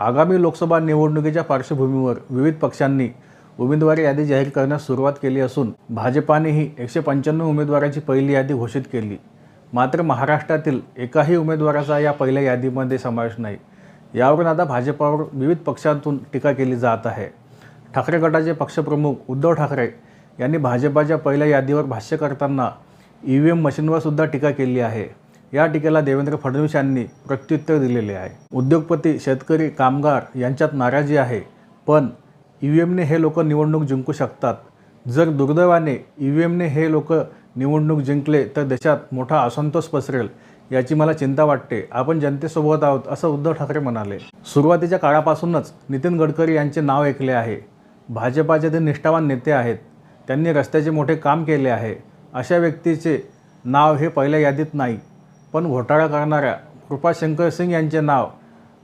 आगामी लोकसभा निवडणुकीच्या पार्श्वभूमीवर विविध पक्षांनी उमेदवारी यादी जाहीर करण्यास सुरुवात केली असून भाजपानेही एकशे पंच्याण्णव उमेदवारांची पहिली यादी घोषित केली. मात्र महाराष्ट्रातील एकाही उमेदवाराचा या पहिल्या यादीमध्ये समावेश नाही. यावरून आता भाजपावर विविध पक्षांतून टीका केली जात आहे. ठाकरे गटाचे पक्षप्रमुख उद्धव ठाकरे यांनी भाजपाच्या पहिल्या यादीवर भाष्य करताना ई व्ही एम मशीनवर सुद्धा टीका केली आहे. या टीकेला देवेंद्र फडणवीस यांनी प्रत्युत्तर दिलेले आहे. उद्योगपती शेतकरी कामगार यांच्यात नाराजी आहे पण ई व्ही एमने हे लोक निवडणूक जिंकू शकतात. जर दुर्दैवाने ई व्ही एमने हे लोक निवडणूक जिंकले तर देशात मोठा असंतोष पसरेल याची मला चिंता वाटते. आपण जनतेसोबत आहोत असं उद्धव ठाकरे म्हणाले. सुरुवातीच्या काळापासूनच नितीन गडकरी यांचे नाव ऐकले आहे. भाजपाचे ते निष्ठावान नेते आहेत. त्यांनी रस्त्याचे मोठे काम केले आहे. अशा व्यक्तीचे नाव हे पहिल्या यादीत नाही. पण घोटाळा करणाऱ्या कृपाशंकर सिंग यांचे नाव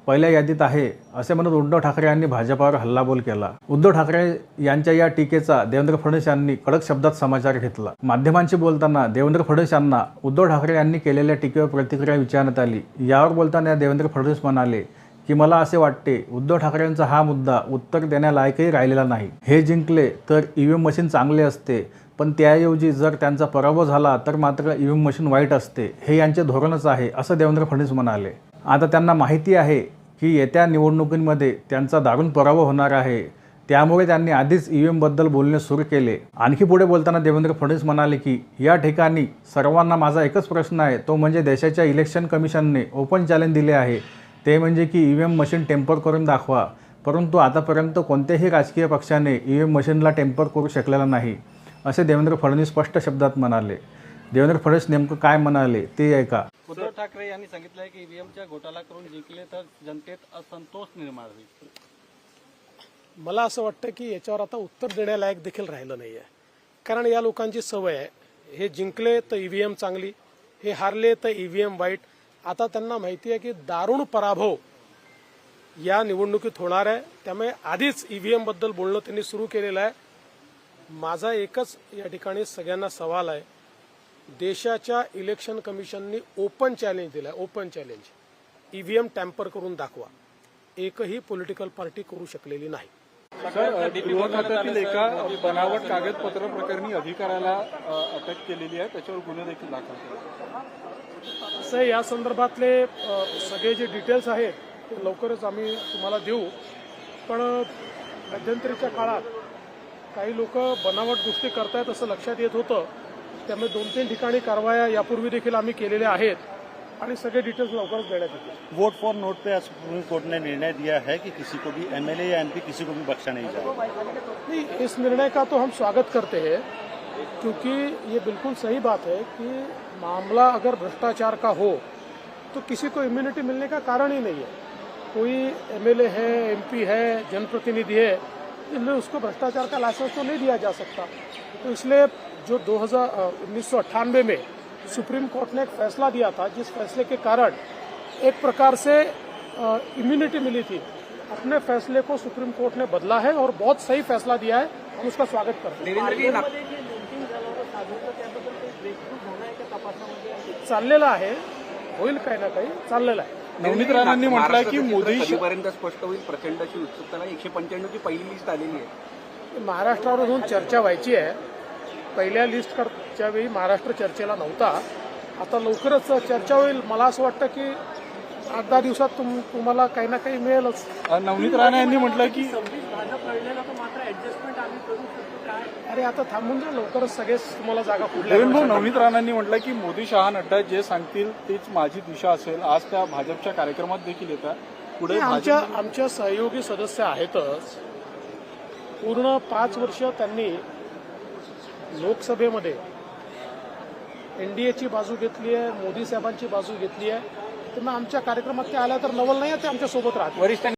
पहिल्या यादीत आहे असे म्हणत उद्धव ठाकरे यांनी भाजपावर हल्लाबोल केला. उद्धव ठाकरे यांच्या या टीकेचा देवेंद्र फडणवीस यांनी कडक शब्दात समाचार घेतला. माध्यमांशी बोलताना देवेंद्र फडणवीस यांना उद्धव ठाकरे यांनी केलेल्या टीकेवर प्रतिक्रिया विचारण्यात आली. यावर बोलताना देवेंद्र फडणवीस म्हणाले की मला असे वाटते उद्धव ठाकरेंचा हा मुद्दा उत्तर देण्यालायकही राहिलेला नाही. हे जिंकले तर ईव्हीएम मशीन चांगले असते पण त्याऐवजी जर त्यांचा पराभव झाला तर मात्र ई व्ही मशीन वाईट असते. हे यांचे धोरणच आहे असं देवेंद्र फडणवीस म्हणाले. आता त्यांना माहिती आहे की येत्या निवडणुकींमध्ये त्यांचा दारुण पराभव होणार आहे. त्यामुळे त्यांनी आधीच ई व्ही एमबद्दल बोलणे सुरू केले. आणखी पुढे बोलताना देवेंद्र फडणवीस म्हणाले की या ठिकाणी सर्वांना माझा एकच प्रश्न आहे. तो म्हणजे देशाच्या इलेक्शन कमिशनने ओपन चॅलेंज दिले आहे. ते म्हणजे की E V M machine tamper करून दाखवा. परंतु आतापर्यंत कोणत्याही राजकीय पक्षाने ई व्ही एम मशीनला टेम्पर करू शकलेला नाही. असे देवेंद्र फडणवीस स्पष्ट शब्दात म्हणाले. देवेंद्र फडणवीस नेमकं काय म्हणाले ते ऐका. उद्धव ठाकरे यांनी सांगितलं आहे की ईव्हीएमच्या घोटाळा करून जिंकले तर जनतेत असंतोष निर्माण होईल. मला असं वाटतं की याच्यावर आता उत्तर देण्यालायक देखील राहिलं नाही आहे कारण या लोकांची सवय आहे. हे जिंकले तर ईव्हीएम चांगली हे हारले तर ईव्हीएम वाईट. आता त्यांना माहिती आहे की दारुण पराभव या निवडणुकीत होणार आहे. त्यामुळे आधीच ईव्हीएमबद्दल बोलणं त्यांनी सुरू केलेलं आहे. माझा एकच या ठिकाणी सगळ्यांना सवाल आहे. देशाच्या इलेक्शन कमिशननी ओपन चॅलेंज दिलाय ओपन चॅलेंज ईव्हीएम टॅम्पर करून दाखवा. एकही पॉलिटिकल पार्टी करू शकलेली नाही. सर गृह खात्यातील एका बनावट कागदपत्र प्रकरणी अधिकाऱ्याला अटक केलेली आहे. त्याच्यावर गुन्हे देखील दाखल आहे, या संदर्भातले सगळे जे डिटेल्स आहेत ते लवकरच आम्ही तुम्हाला देऊ. पण मध्यंतरीच्या काळात काही लोक बनावट गोष्टी करतायत असं लक्षात येत होतं. त्यामुळे दोन तीन ठिकाणी कारवाया यापूर्वी देखील आम्ही केलेल्या आहेत. आणि सगळे डिटेल्स लवकरच देण्यात येतील. वोट फॉर नोट पे आज सुप्रीम कोर्ट ने निर्णय दिया है कि किसी को भी एमएलए या एमपी किसी को भी बख्शा नहीं जाएगा नहीं इस निर्णय का तो हम स्वागत करते हैं क्योंकि ये बिल्कुल सही बात है कि मामला अगर भ्रष्टाचार का हो तो किसी को इम्यूनिटी मिलने का कारण ही नहीं है। कोई एमएलए है एमपी है जनप्रतिनिधि है इसलिए उसको भ्रष्टाचार का लाइसेंस तो नहीं दिया जा सकता। तो इसलिए जो 2000 उन्नीस में सुप्रीम कोर्ट ने एक फैसला दिया था जिस फैसले के कारण एक प्रकार से इम्यूनिटी मिली थी। अपने फैसले को सुप्रीम कोर्ट ने बदला है और बहुत सही फैसला दिया है। हम उसका स्वागत करते हैं। चाललेलं आहे होईल काही ना काही चाललेलं आहे. नवनीत राणांनी म्हटलंय की मोदी कधीपर्यंत स्पष्ट होईल? प्रचंडची उत्सुकता नाही. एकशे पंच्याण्णवची पहिली लिस्ट आलेली आहे. महाराष्ट्रावर जाऊन चर्चा व्हायची आहे. पहिल्या लिस्ट करच्या वेळी महाराष्ट्र चर्चेला नव्हता. आता लवकरच चर्चा होईल. मला असं वाटतं की आठ दहा दिवसात तुम तुम्हाला काही ना काही मिळेलच. नवनीत राणा यांनी म्हटलंय की अरे आता थांबून जा लवकरच सगळेच तुम्हाला जागा देवेंद्र नवनीत राणांनी म्हटलंय की मोदी शहा नड्डा जे सांगतील तीच माझी दिशा असेल. आज त्या भाजपच्या कार्यक्रमात देखील येतात. पुढे आमच्या आमच्या सहयोगी सदस्य आहेतच. पूर्ण पाच वर्ष त्यांनी लोकसभेमध्ये एनडीएची बाजू घेतली आहे मोदी साहेबांची बाजू घेतली आहे. मग आमच्या कार्यक्रमात ते आल्या तर नवल नाही ते आमच्यासोबत राहतील.